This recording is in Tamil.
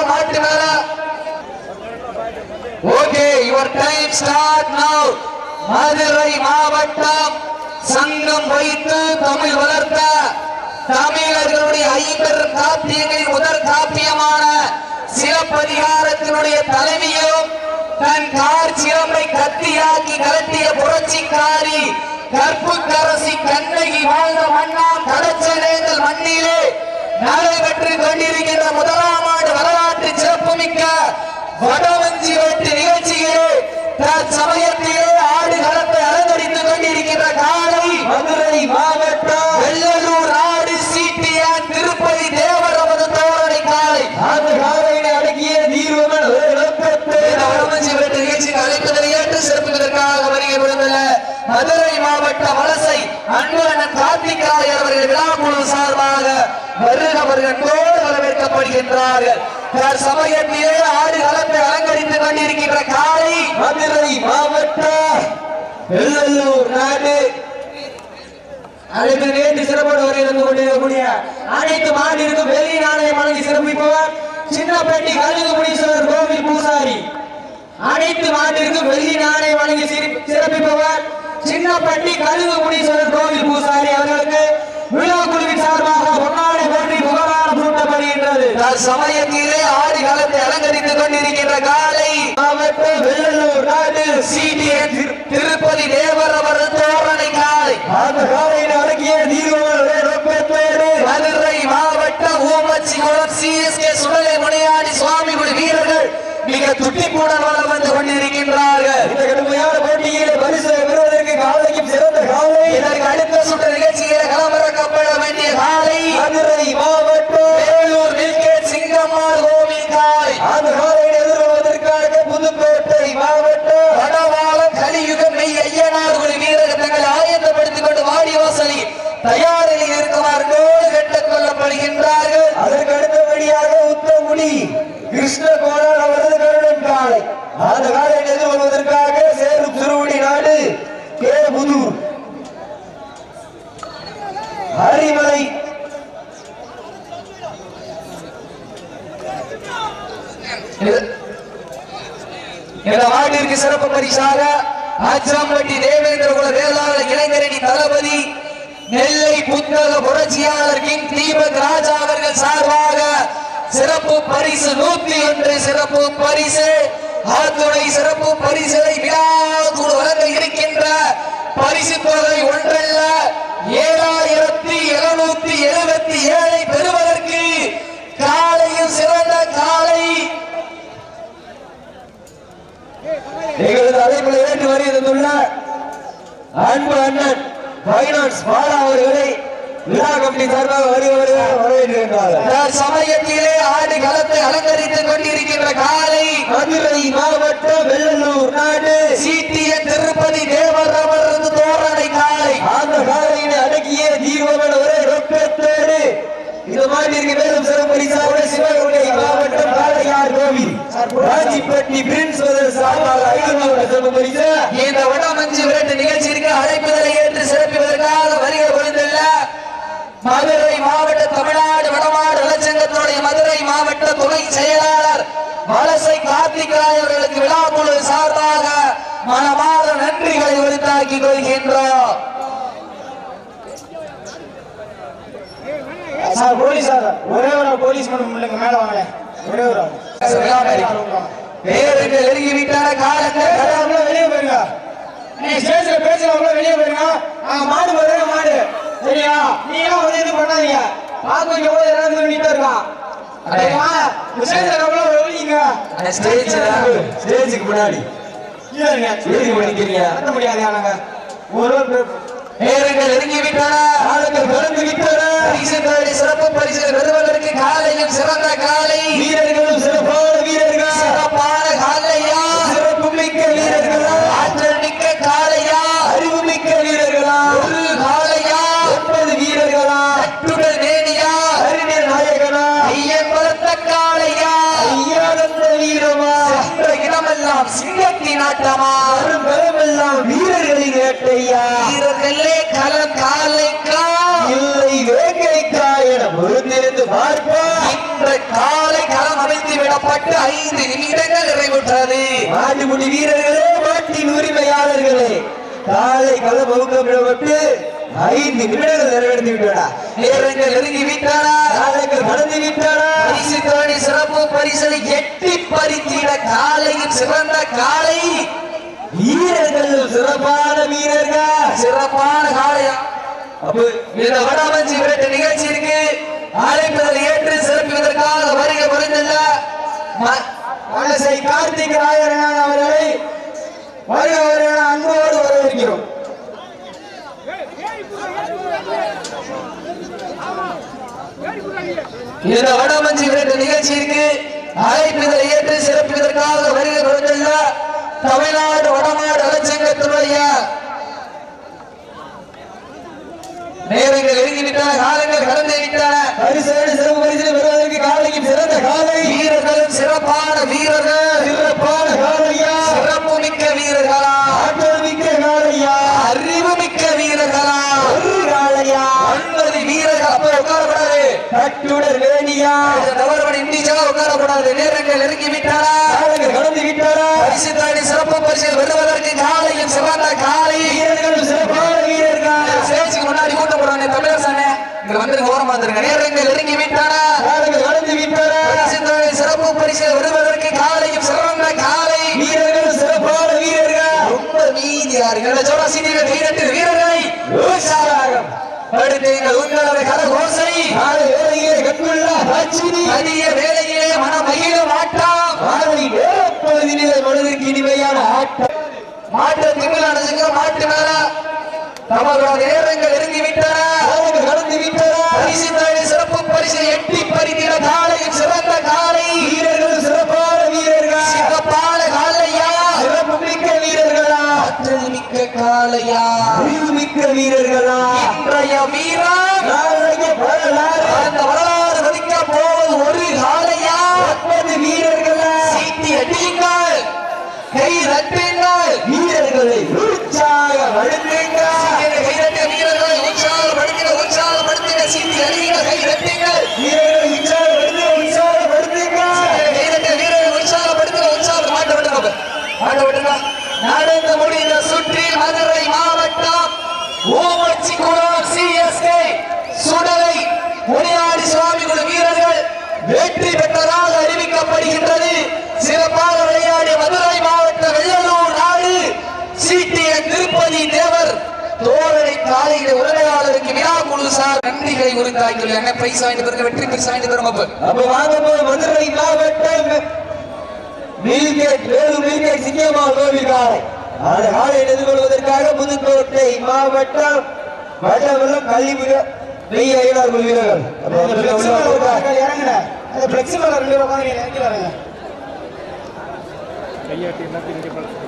திமிழ் okay your time start now Madurai மாவட்டம் சங்கம் வைத்து தமிழ் வளர்த்த தமிழர்களுடைய ஐம்பெரும் காப்பியங்களின் முதற் காப்பியமான சிலப்பதிகாரத்தினுடைய தலைவியும் தன் கார் சிலம்பை கத்தியாக்கி கலட்டிய புரட்சிக்காரி கற்புக்கரசி கண்ணகி வாழ்ந்த மண்ணாம் கடச்சலேந்தல் மண்ணிலே நடைபெற்று கொண்டிருக்கின்ற முதலாம் ஆண்டு வரலாற்று சிறப்புமிக்க வடவஞ்சி வெட்டு நிகழ்ச்சியிலே தற்சமயத்திலே ஆடுகளத்தை அலங்கரித்துக் கொண்டிருக்கின்ற காலை மதுரை மாவட்டம் வருக வருகத்தோடு வரவேற்கப்படுகின்றார்கள் சமயத்திலே ஆறு களத்தை அலங்கரித்துக் கொண்டிருக்கின்ற காலை மதுரை மாவட்டம் வெள்ளலூர் நாடு. அழைத்து நேற்று சிறப்போடு வரை இருந்து கொண்டிருக்கக்கூடிய அனைத்து மாநிலக்கும் வெளி நாணயம் வழங்கி சிறப்பிப்பவர் சின்னப்பேட்டை கழுகு முனீஸ்வரர் கோவில் பூசாரி. அனைத்து மாநிலக்கும் வெள்ளி நாணயம் வழங்கி சிறி- சிறப்பிப்பவர் சின்னப்பட்டி கழுகு முனீஸ்வரர் கோவில் பூசாரி அவர்களுக்கு விழா குழுவின் சார்பாக சூட்டப்படுகின்றது சமயத்திலே ஆடு களத்தை அலங்கரித்துக் கொண்டிருக்கின்ற காலை மாவட்டம் வெள்ளலூர் நாடு சிடிஎன் திருப்பதி தேவர் அவரது தோரணை காலை. அந்த காலையில் அடங்கிய தீர்வுகள் மதுரை மாவட்ட ஊமச்சி குளம் சிஎஸ்கே சுடலை முனையாடி சுவாமி சுவாமிகுடி வீரர்கள் மிக துட்டிப்புடன் வளம் வந்து கொண்டிருக்கின்றார்கள். இந்த கடுமையான போட்டியிலே பரிசு பெறுவதற்கு காலையும் சிறந்த காலை. இதற்கு அடுத்த சுற்று நிகழ்ச்சியில களமிறக்கப்பட வேண்டிய காலை. மதுரை மாவட்ட அந்த காலையில் எதிர்கொள்வதற்காக புதுக்கோட்டை மாவட்டம் வடவாளம் கலியுகம் மெய் ஐயனார் குழு வீரர்கள் தங்களை ஆயத்தப்படுத்திக் கொண்டு வாடி வாசலில் தயாரில் இருக்குமாறு கோடு கட்டுக் கொள்ளப்படுகின்றார்கள். அதற்கு அடுத்தபடியாக உத்தமுடி கிருஷ்ண கோணல் அவரது கருடன் காலை அந்த காலையில் எதிர்கொள்வதற்காக சேரும் திருவடி நாடு கே புதூர் ஹரிமலை இது- இந்த ஆண்டிற்கு சிறப்பு பரிசாக தேவேந்திர குல வேளாளர் இளைஞரணி தளபதி நெல்லை புத்தக புரட்சியாளர் கிங் தீபக் ராஜா அவர்கள் சார்பாக சிறப்பு பரிசு நூத்தி ஒன்று சிறப்பு பரிசு ஆத்துணை சிறப்பு பரிசுகளை விழா விழாக்குழு வழங்க இருக்கின்ற பரிசு தொகை வருகிறதுள்ள அன்பு அண்ணன் பைனான்ஸ் பாலா அவர்களை விழா கமிட்டி சார்பாக வருக வருக வரவேற்கின்றார்கள். சமயத்திலே ஆடு களத்தை அலங்கரித்துக் கொண்டிருக்கின்ற காலை மதுரை மாவட்டம் வெள்ளலூர் நாடு. சீட்டிய திருப்பதி தேவர் அவரது தோரணை காலை. அந்த காலையினை அடக்கிய தீர்வமன் ஒரே ரொக்கத்தோடு. இந்த மாட்டிற்கு மேலும் சிறப்பு பரிசாக சிவகங்கை மாவட்டம் காளையார் கோவில் ராஜிப்பட்டி பிரின்ஸ் பிரதர்ஸ் சார்பாக ஐநூறு சிறப்பு பரிசு. இந்த வடமஞ்சு விரட்டு நிகழ்ச்சிக்கு அழைப்புதலை ஏற்று சிறப்பிப்பதற்காக வருகை புரிந்துள்ள மதுரை மாவட்ட தமிழ்நாடு வடமாடு நலச்சங்கத்தினுடைய மதுரை மாவட்ட துணை செயலாளர் வலசை கார்த்திகாய் அவர்களுக்கு விழாக்குழு சார்பாக மனமார நன்றிகளை உரித்தாக்கிக் கொள்கின்றோம். சார் போலீஸ் சார் ஒரே ஒரு போலீஸ் இல்லைங்க மேல வாங்க. ஒரே ஒரு பேருக்கு நெருங்கி விட்டான காலங்கள் வெளியே போயிருங்க நீ ஸ்டேஜ்ல பேசுறவங்க வெளியே போயிருங்க நாங்க மாடு போடுற மாடு சரியா நீ எல்லாம் வந்து இது பண்ணாதீங்க பாக்க வைக்கும் போது எல்லாரும் நீட்டா இருக்கான் ஸ்டேஜுக்கு முன்னாடி ஸ்டேஜுக்கு பண்ணிக்கிறீங்க நாங்க ஒரு ஒரு பேருங்கள் நெருங்கி விட்டன காலங்கள் பிறந்து விட்டன பரிசுகளுடைய சிறப்பு பரிசு பெறுவதற்கு காலையும் சிறந்த காலை. வீரர்களும் சிறப்பான வீரர்கள். சிறப்பான காலையா? சிறப்பு மிக்க வீரர்களா? ஆற்றல் மிக்க காலையா? அறிவு மிக்க வீரர்களா? ஒரு காலையா? ஒன்பது வீரர்களா? கட்டுடல் மேனியா அறிஞர் நாயகனா? ஐயன் வளர்த்த காலையா ஐயானந்த வீரமா? சென்ற இடமெல்லாம் சிங்கத்தின் ஆட்டமா? வரும் களமெல்லாம் வீரர்களின் வேட்டையா? விடப்பட்டு ஐந்து நிமிடங்கள் நிறைவுற்றது. மாட்டுக்குடி வீரர்களே மாட்டின் உரிமையாளர்களே காலை களம் விடப்பட்டு ஐந்து நிமிடங்கள் நிறைவேற்றி விட்டடா நேரங்கள் நெருங்கி விட்டன காலங்கள் கடந்து விட்டடா பரிசு தோழி சிறப்பு பரிசனை எட்டி பறித்திட காலையின் சிறந்த காலை. வீரர்கள் சிறப்பான வீரர்கள். சிறப்பான காளையா அப்போ இந்த வடமஞ்சி விரட்டு நிகழ்ச்சி இருக்கு அழைப்புதல் ஏற்று சிறப்பிப்பதற்காக வருகை புரிந்துள்ள ம- மனசை கார்த்திக் ராயரன் அவர்களை வருக வருக அன்போடு வரவேற்கிறோம். இந்த வடமஞ்சி விரட்டு நிகழ்ச்சி அழைப்பிதழ் ஏற்று சிறப்பிதற்காக வருகை புரிந்துள்ள தமிழ்நாடு வடமாடு அலட்சங்கத்தினுடைய நேரங்கள் இறங்கிவிட்டால் காலங்கள் கடந்து விட்டன பரிசோடு சிறப்பு பரிசில் பெறுவதற்கு காலைக்கு சிறந்த காலை. வீரர்களும் சிறப்பான வீரர்கள். சிறப்பான காலையா? சிறப்பு மிக்க வீரர்களா? ஆற்றல் மிக்க காலையா? அறிவு மிக்க வீரர்களா? ஒரு காலையா? ஒன்பது வீரர்கள் அப்ப உட்காரக்கூடாது கட்டுடர் வேணியா நபர்வன் இண்டிஜா உட்காரக்கூடாது. நேரங்கள் நெருங்கி விட்டன காலங்கள் கடந்து விட்டாரா பரிசு தாண்டி சிறப்பு பரிசில் பெறுவதற்கு காலையும் சிறந்த காலை. வீரர்களும் சிறப்பான வீரர்கள் ஸ்டேஜுக்கு முன்னாடி கூட்டம் போடுவாங்க தமிழரசனே இங்க ஓரமா வந்துருங்க நேரங்கள் நெருங்கி விட்டன. பரிசு தாண்டி சிறப்பு பரிசில் பெறுவதற்கு காலையும் சிறந்த காலை வீரர்களும் சிறப்பான வீரர்கள். ரொம்ப கைதட்டு வீரர்களை உற்சாகம் படுத்துங்கள் உங்களது கரகோசை வேலையிலே கட்டுள்ள காட்சினி அதிக வேலையிலே மன மகிழ மாட்டாம். மாலை நேரப்பகுதியிலே மனதிற்கு இனிமையான ஆட்டம். மாட்டு திமிழ் மாட்டு மேல. நமது நேரங்கள் நெருங்கி விட்டன. நடந்து முடிந்த சுற்றில் மதுரை மாவட்டம் ஓமச்சி குளம் சிஎஸ்கே. சுடலை முனியாடி சுவாமி குழு வீரர்கள் வெற்றி பெற்றதாக அறிவிக்கப்படுகின்றது. சிறப்பாக விளையாடிய மதுரை மாவட்ட வெள்ளலூர் நாடு திருப்பதி தேவர் தோழரை காலையில உரையாளருக்கு விழா குழு சார் நன்றிகளை உரித்தாக்கியுள்ளாங்க பிரைஸ் வாங்கிட்டு பிறகு வெற்றி பரிசு வாங்கிட்டு தரும் அப்ப? வாங்க மதுரை மாவட்டம். மில்கேட் வேலூர் மில்கேட் சிங்கம்மா கோவில் காலை அந்த காலை எதிர்கொள்வதற்காக புதுக்கோட்டை மாவட்டம் வடவெல்லம் கல்விபுர வெய்ய ஐநாறு குழு வீரர்கள் அப்ப வந்து உள்ள போட்டா- இறங்குங்க அந்த பிளெக்சிபிள் உட்காந்து இறங்கி வரேங்க. கையாட்டி பழக்கம்